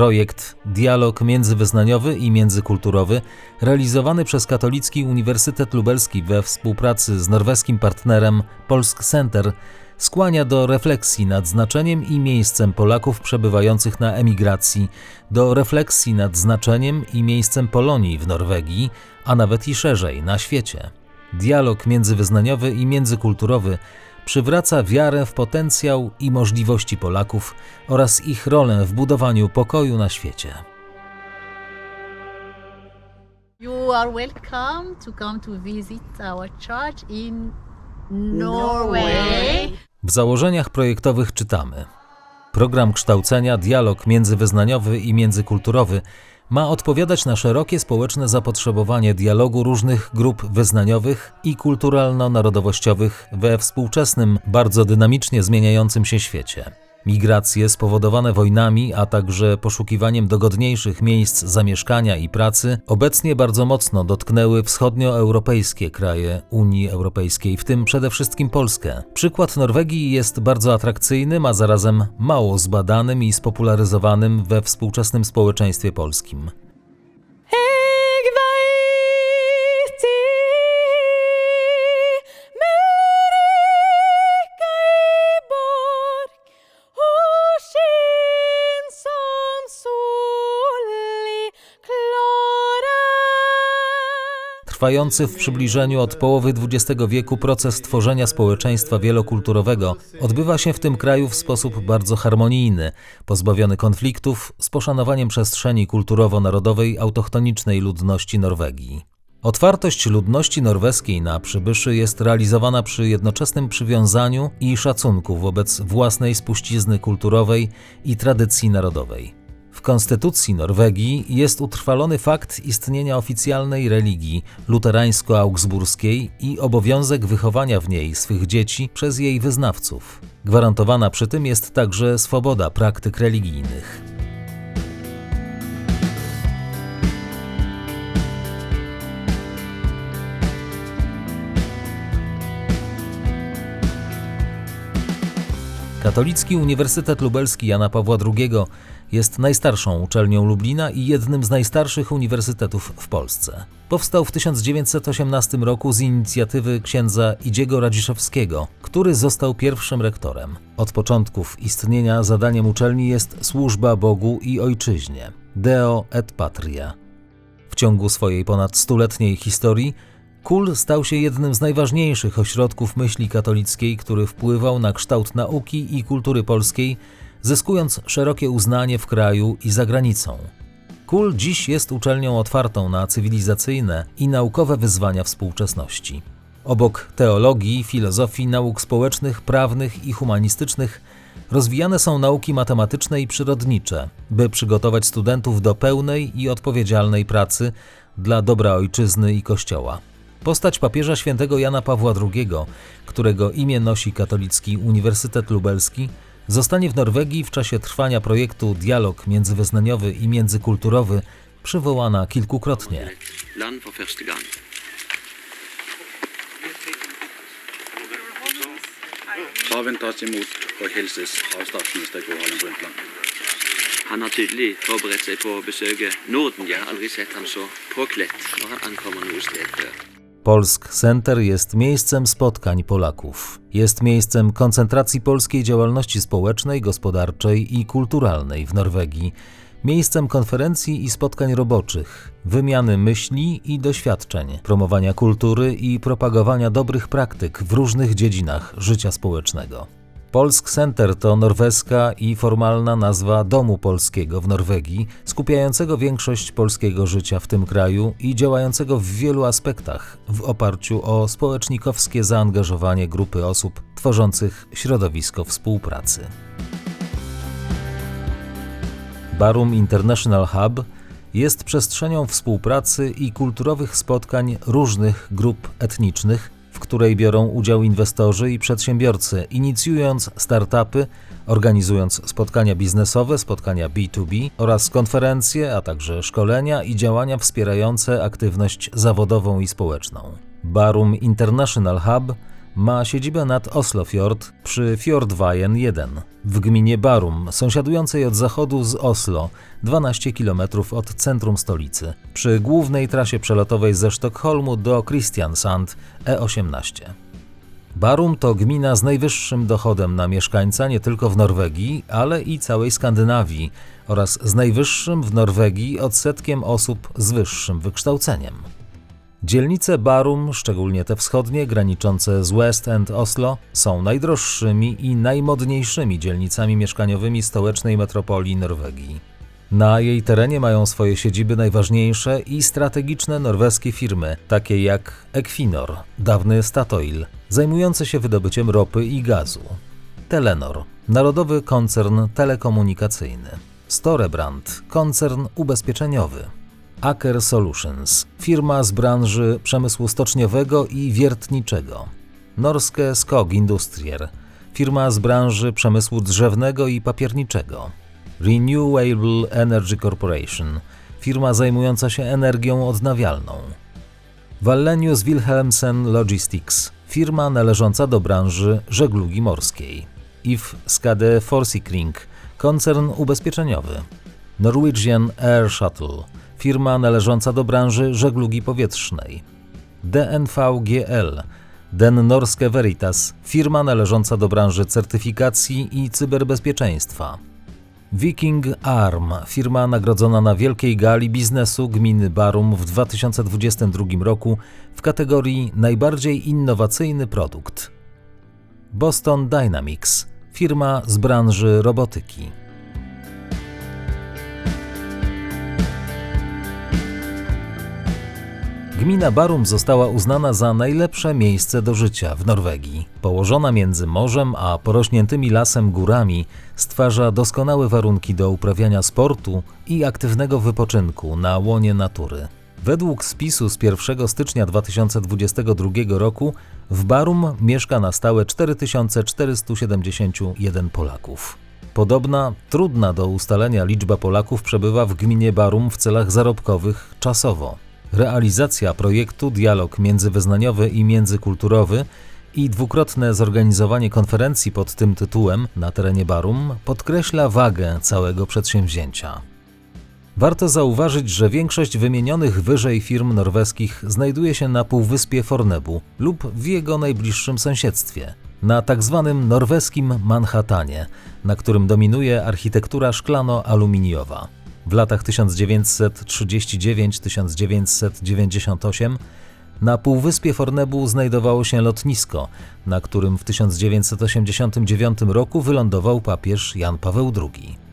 projekt Dialog Międzywyznaniowy i Międzykulturowy, realizowany przez Katolicki Uniwersytet Lubelski we współpracy z norweskim partnerem Polsk Center, skłania do refleksji nad znaczeniem i miejscem Polaków przebywających na emigracji, do refleksji nad znaczeniem i miejscem Polonii w Norwegii, a nawet i szerzej na świecie. Dialog międzywyznaniowy i międzykulturowy przywraca wiarę w potencjał i możliwości Polaków oraz ich rolę w budowaniu pokoju na świecie. You are welcome to come to visit our church in Norway. W założeniach projektowych czytamy: Program kształcenia, dialog międzywyznaniowy i międzykulturowy ma odpowiadać na szerokie społeczne zapotrzebowanie dialogu różnych grup wyznaniowych i kulturalno-narodowościowych we współczesnym, bardzo dynamicznie zmieniającym się świecie. Migracje spowodowane wojnami, a także poszukiwaniem dogodniejszych miejsc zamieszkania i pracy obecnie bardzo mocno dotknęły wschodnioeuropejskie kraje Unii Europejskiej, w tym przede wszystkim Polskę. Przykład Norwegii jest bardzo atrakcyjnym, a zarazem mało zbadanym i spopularyzowanym we współczesnym społeczeństwie polskim. Trwający w przybliżeniu od połowy XX wieku proces tworzenia społeczeństwa wielokulturowego odbywa się w tym kraju w sposób bardzo harmonijny, pozbawiony konfliktów, z poszanowaniem przestrzeni kulturowo-narodowej autochtonicznej ludności Norwegii. Otwartość ludności norweskiej na przybyszy jest realizowana przy jednoczesnym przywiązaniu i szacunku wobec własnej spuścizny kulturowej i tradycji narodowej. W konstytucji Norwegii jest utrwalony fakt istnienia oficjalnej religii luterańsko-augsburskiej i obowiązek wychowania w niej swych dzieci przez jej wyznawców. Gwarantowana przy tym jest także swoboda praktyk religijnych. Katolicki Uniwersytet Lubelski Jana Pawła II jest najstarszą uczelnią Lublina i jednym z najstarszych uniwersytetów w Polsce. Powstał w 1918 roku z inicjatywy księdza Idziego Radziszewskiego, który został pierwszym rektorem. Od początków istnienia zadaniem uczelni jest służba Bogu i ojczyźnie. Deo et Patria. W ciągu swojej ponad stuletniej historii KUL stał się jednym z najważniejszych ośrodków myśli katolickiej, który wpływał na kształt nauki i kultury polskiej, zyskując szerokie uznanie w kraju i za granicą. KUL dziś jest uczelnią otwartą na cywilizacyjne i naukowe wyzwania współczesności. Obok teologii, filozofii, nauk społecznych, prawnych i humanistycznych rozwijane są nauki matematyczne i przyrodnicze, by przygotować studentów do pełnej i odpowiedzialnej pracy dla dobra ojczyzny i Kościoła. Postać papieża świętego Jana Pawła II, którego imię nosi Katolicki Uniwersytet Lubelski, zostanie w Norwegii w czasie trwania projektu Dialog międzywyznaniowy i międzykulturowy przywołana kilkukrotnie. Paven tas imot og hilses av statsminister Gro Harlem Brundtland. Han har tydelig forberedt seg på å besøke Norden. Jeg har aldri sett ham så påkledt når han ankommer noe sted før. Polsk Center jest miejscem spotkań Polaków. Jest miejscem koncentracji polskiej działalności społecznej, gospodarczej i kulturalnej w Norwegii. Miejscem konferencji i spotkań roboczych, wymiany myśli i doświadczeń, promowania kultury i propagowania dobrych praktyk w różnych dziedzinach życia społecznego. Polsk Center to norweska i formalna nazwa Domu Polskiego w Norwegii, skupiającego większość polskiego życia w tym kraju i działającego w wielu aspektach w oparciu o społecznikowskie zaangażowanie grupy osób tworzących środowisko współpracy. Barum International Hub jest przestrzenią współpracy i kulturowych spotkań różnych grup etnicznych, w której biorą udział inwestorzy i przedsiębiorcy, inicjując startupy, organizując spotkania biznesowe, spotkania B2B oraz konferencje, a także szkolenia i działania wspierające aktywność zawodową i społeczną. Barum International Hub ma siedzibę nad Oslofjord przy Fjordweien 1 w gminie Barum, sąsiadującej od zachodu z Oslo, 12 km od centrum stolicy, przy głównej trasie przelotowej ze Sztokholmu do Kristiansand E18. Barum to gmina z najwyższym dochodem na mieszkańca nie tylko w Norwegii, ale i całej Skandynawii oraz z najwyższym w Norwegii odsetkiem osób z wyższym wykształceniem. Dzielnice Barum, szczególnie te wschodnie, graniczące z West End Oslo, są najdroższymi i najmodniejszymi dzielnicami mieszkaniowymi stołecznej metropolii Norwegii. Na jej terenie mają swoje siedziby najważniejsze i strategiczne norweskie firmy, takie jak Equinor, dawny Statoil, zajmujący się wydobyciem ropy i gazu, Telenor, narodowy koncern telekomunikacyjny, Storebrand, koncern ubezpieczeniowy, Aker Solutions, firma z branży przemysłu stoczniowego i wiertniczego, Norskie Skog Industrier, firma z branży przemysłu drzewnego i papierniczego, Renewable Energy Corporation, firma zajmująca się energią odnawialną. Wallenius Wilhelmsen Logistics, firma należąca do branży żeglugi morskiej. IF Skade Forsikring, koncern ubezpieczeniowy. Norwegian Air Shuttle, firma należąca do branży żeglugi powietrznej. DNVGL, Den Norske Veritas, firma należąca do branży certyfikacji i cyberbezpieczeństwa. Viking Arm, firma nagrodzona na Wielkiej Gali Biznesu Gminy Barum w 2022 roku w kategorii Najbardziej innowacyjny produkt. Boston Dynamics, firma z branży robotyki. Gmina Barum została uznana za najlepsze miejsce do życia w Norwegii. Położona między morzem a porośniętymi lasem górami, stwarza doskonałe warunki do uprawiania sportu i aktywnego wypoczynku na łonie natury. Według spisu z 1 stycznia 2022 roku w Barum mieszka na stałe 4471 Polaków. Podobna, trudna do ustalenia liczba Polaków przebywa w gminie Barum w celach zarobkowych czasowo. Realizacja projektu Dialog Międzywyznaniowy i Międzykulturowy i dwukrotne zorganizowanie konferencji pod tym tytułem na terenie Barum podkreśla wagę całego przedsięwzięcia. Warto zauważyć, że większość wymienionych wyżej firm norweskich znajduje się na półwyspie Fornebu lub w jego najbliższym sąsiedztwie, na tzw. norweskim Manhattanie, na którym dominuje architektura szklano-aluminiowa. W latach 1939-1998 na półwyspie Fornebu znajdowało się lotnisko, na którym w 1989 roku wylądował papież Jan Paweł II.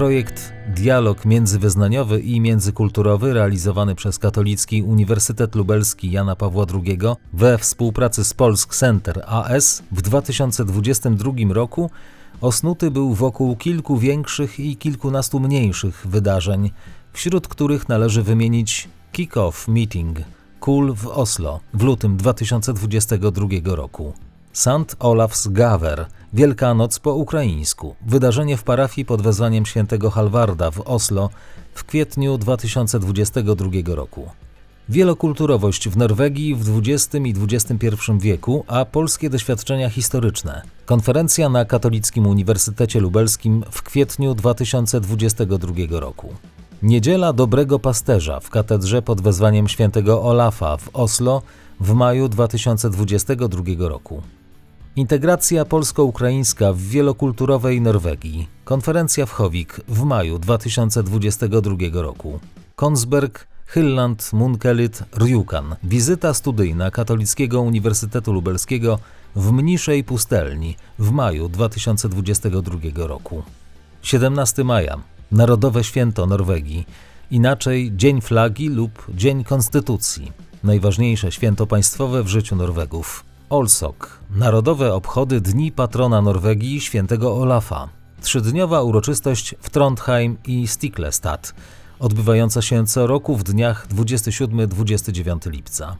Projekt Dialog Międzywyznaniowy i Międzykulturowy realizowany przez Katolicki Uniwersytet Lubelski Jana Pawła II we współpracy z Polsk Center AS w 2022 roku osnuty był wokół kilku większych i kilkunastu mniejszych wydarzeń, wśród których należy wymienić Kick-Off Meeting KUL w Oslo w lutym 2022 roku. Sant Olafs Gaver, Wielkanoc po ukraińsku, wydarzenie w parafii pod wezwaniem świętego Halvarda w Oslo w kwietniu 2022 roku. Wielokulturowość w Norwegii w XX i XXI wieku, a polskie doświadczenia historyczne. Konferencja na Katolickim Uniwersytecie Lubelskim w kwietniu 2022 roku. Niedziela Dobrego Pasterza w katedrze pod wezwaniem świętego Olafa w Oslo w maju 2022 roku. Integracja polsko-ukraińska w wielokulturowej Norwegii. Konferencja w Howik w maju 2022 roku. Konsberg, Hylland, Munkelit, Rjukan. Wizyta studyjna Katolickiego Uniwersytetu Lubelskiego w mniejszej pustelni w maju 2022 roku. 17 maja. Narodowe Święto Norwegii. Inaczej Dzień Flagi lub Dzień Konstytucji. Najważniejsze święto państwowe w życiu Norwegów. Olsok. Narodowe obchody Dni Patrona Norwegii świętego Olafa. Trzydniowa uroczystość w Trondheim i Stiklestad, odbywająca się co roku w dniach 27-29 lipca.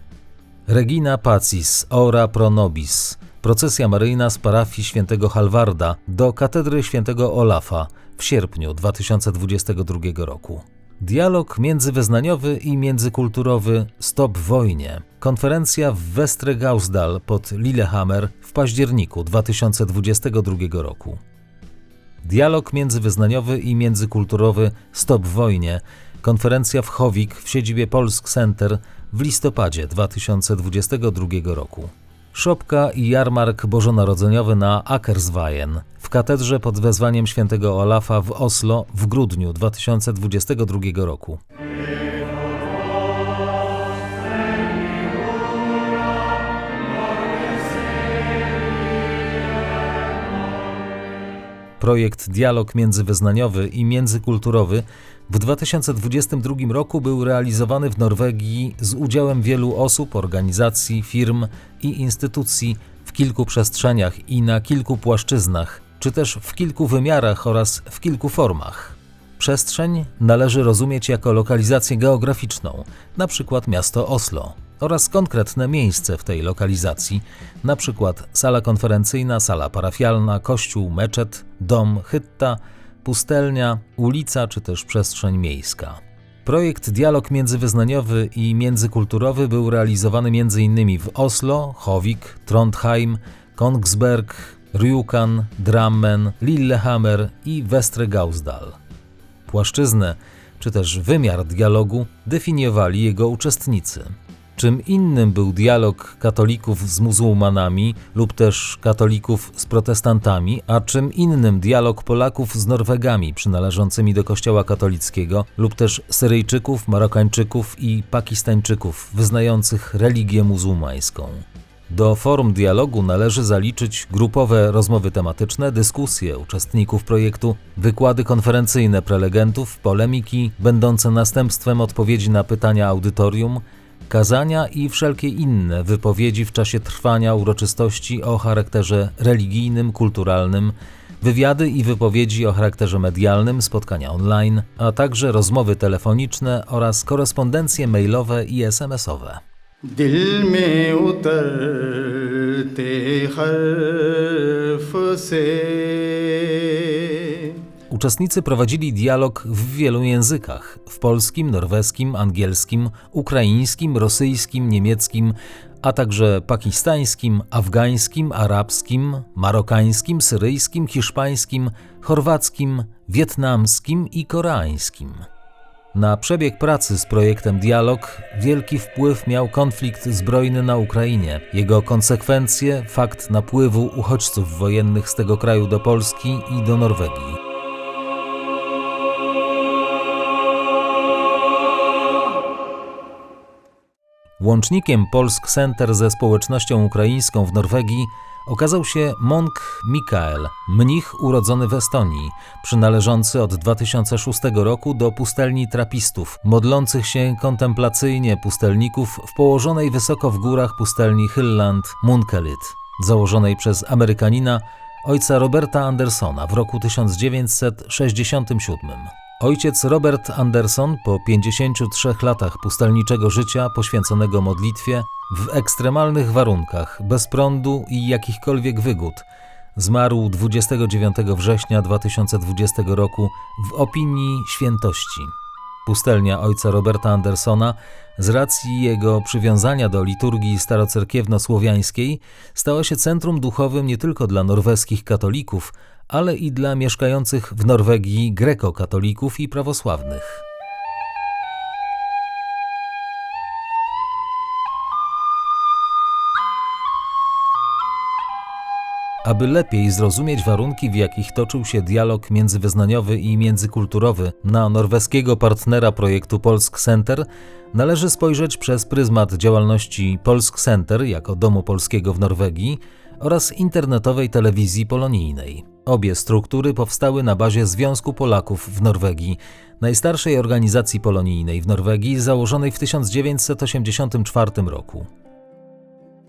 Regina Pacis, ora pro nobis, procesja maryjna z parafii świętego Halwarda do katedry świętego Olafa w sierpniu 2022 roku. Dialog międzywyznaniowy i międzykulturowy Stop wojnie. Konferencja w Westre Gausdal pod Lillehammer w październiku 2022 roku. Dialog międzywyznaniowy i międzykulturowy Stop wojnie. Konferencja w Chowik w siedzibie Polsk Center w listopadzie 2022 roku. Szopka i jarmark bożonarodzeniowy na Akersweien w katedrze pod wezwaniem świętego Olafa w Oslo w grudniu 2022 roku. Projekt Dialog Międzywyznaniowy i Międzykulturowy w 2022 roku był realizowany w Norwegii z udziałem wielu osób, organizacji, firm i instytucji w kilku przestrzeniach i na kilku płaszczyznach, czy też w kilku wymiarach oraz w kilku formach. Przestrzeń należy rozumieć jako lokalizację geograficzną, przykład miasto Oslo, oraz konkretne miejsce w tej lokalizacji, przykład sala konferencyjna, sala parafialna, kościół, meczet, dom, hytta, pustelnia, ulica czy też przestrzeń miejska. Projekt Dialog Międzywyznaniowy i Międzykulturowy był realizowany m.in. w Oslo, Hovik, Trondheim, Kongsberg, Rjukan, Drammen, Lillehammer i Westre Gausdal. Płaszczyznę czy też wymiar dialogu definiowali jego uczestnicy. Czym innym był dialog katolików z muzułmanami lub też katolików z protestantami, a czym innym dialog Polaków z Norwegami przynależącymi do Kościoła katolickiego lub też Syryjczyków, Marokańczyków i Pakistańczyków wyznających religię muzułmańską. Do forum dialogu należy zaliczyć grupowe rozmowy tematyczne, dyskusje uczestników projektu, wykłady konferencyjne prelegentów, polemiki będące następstwem odpowiedzi na pytania audytorium, kazania i wszelkie inne wypowiedzi w czasie trwania uroczystości o charakterze religijnym, kulturalnym, wywiady i wypowiedzi o charakterze medialnym, spotkania online, a także rozmowy telefoniczne oraz korespondencje mailowe i SMS-owe. دل میں اترتے حرف سے Uczestnicy prowadzili dialog w wielu językach: w polskim, norweskim, angielskim, ukraińskim, rosyjskim, niemieckim, a także pakistańskim, afgańskim, arabskim, marokańskim, syryjskim, hiszpańskim, chorwackim, wietnamskim i koreańskim. Na przebieg pracy z projektem Dialog wielki wpływ miał konflikt zbrojny na Ukrainie, jego konsekwencje, fakt napływu uchodźców wojennych z tego kraju do Polski i do Norwegii. Łącznikiem Polsk Center ze społecznością ukraińską w Norwegii okazał się Monk Mikael, mnich urodzony w Estonii, przynależący od 2006 roku do pustelni trapistów, modlących się kontemplacyjnie pustelników w położonej wysoko w górach pustelni Hylland Munkelit, założonej przez Amerykanina ojca Roberta Andersona w roku 1967. Ojciec Robert Anderson po 53 latach pustelniczego życia poświęconego modlitwie w ekstremalnych warunkach, bez prądu i jakichkolwiek wygód, zmarł 29 września 2020 roku w opinii świętości. Pustelnia ojca Roberta Andersona, z racji jego przywiązania do liturgii starocerkiewno-słowiańskiej, stała się centrum duchowym nie tylko dla norweskich katolików, ale i dla mieszkających w Norwegii grekokatolików i prawosławnych. Aby lepiej zrozumieć warunki, w jakich toczył się dialog międzywyznaniowy i międzykulturowy na norweskiego partnera projektu Polsk Center, należy spojrzeć przez pryzmat działalności Polsk Center jako Domu Polskiego w Norwegii oraz internetowej telewizji polonijnej. Obie struktury powstały na bazie Związku Polaków w Norwegii, najstarszej organizacji polonijnej w Norwegii, założonej w 1984 roku.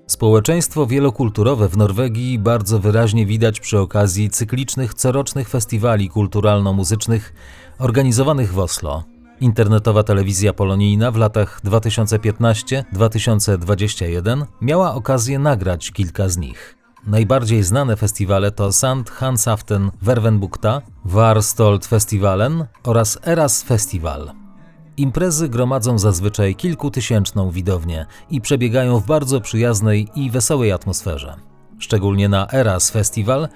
Społeczeństwo wielokulturowe w Norwegii bardzo wyraźnie widać przy okazji cyklicznych corocznych festiwali kulturalno-muzycznych organizowanych w Oslo. Internetowa telewizja polonijna w latach 2015-2021 miała okazję nagrać kilka z nich. Najbardziej znane festiwale to Sand Hansaften Wervenbukta, Warstolt Festivalen oraz Eras Festival. Imprezy gromadzą zazwyczaj kilkutysięczną widownię i przebiegają w bardzo przyjaznej i wesołej atmosferze. Szczególnie na Eras Festival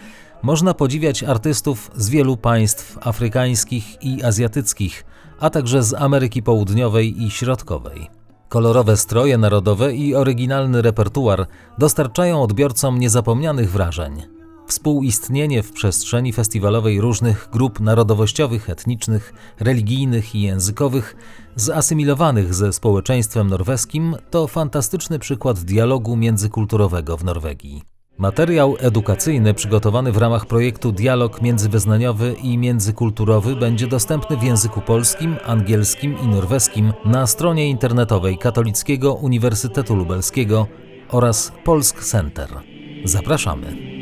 można podziwiać artystów z wielu państw afrykańskich i azjatyckich, a także z Ameryki Południowej i Środkowej. Kolorowe stroje narodowe i oryginalny repertuar dostarczają odbiorcom niezapomnianych wrażeń. Współistnienie w przestrzeni festiwalowej różnych grup narodowościowych, etnicznych, religijnych i językowych, zasymilowanych ze społeczeństwem norweskim, to fantastyczny przykład dialogu międzykulturowego w Norwegii. Materiał edukacyjny przygotowany w ramach projektu Dialog Międzywyznaniowy i Międzykulturowy będzie dostępny w języku polskim, angielskim i norweskim na stronie internetowej Katolickiego Uniwersytetu Lubelskiego oraz Polsk Center. Zapraszamy.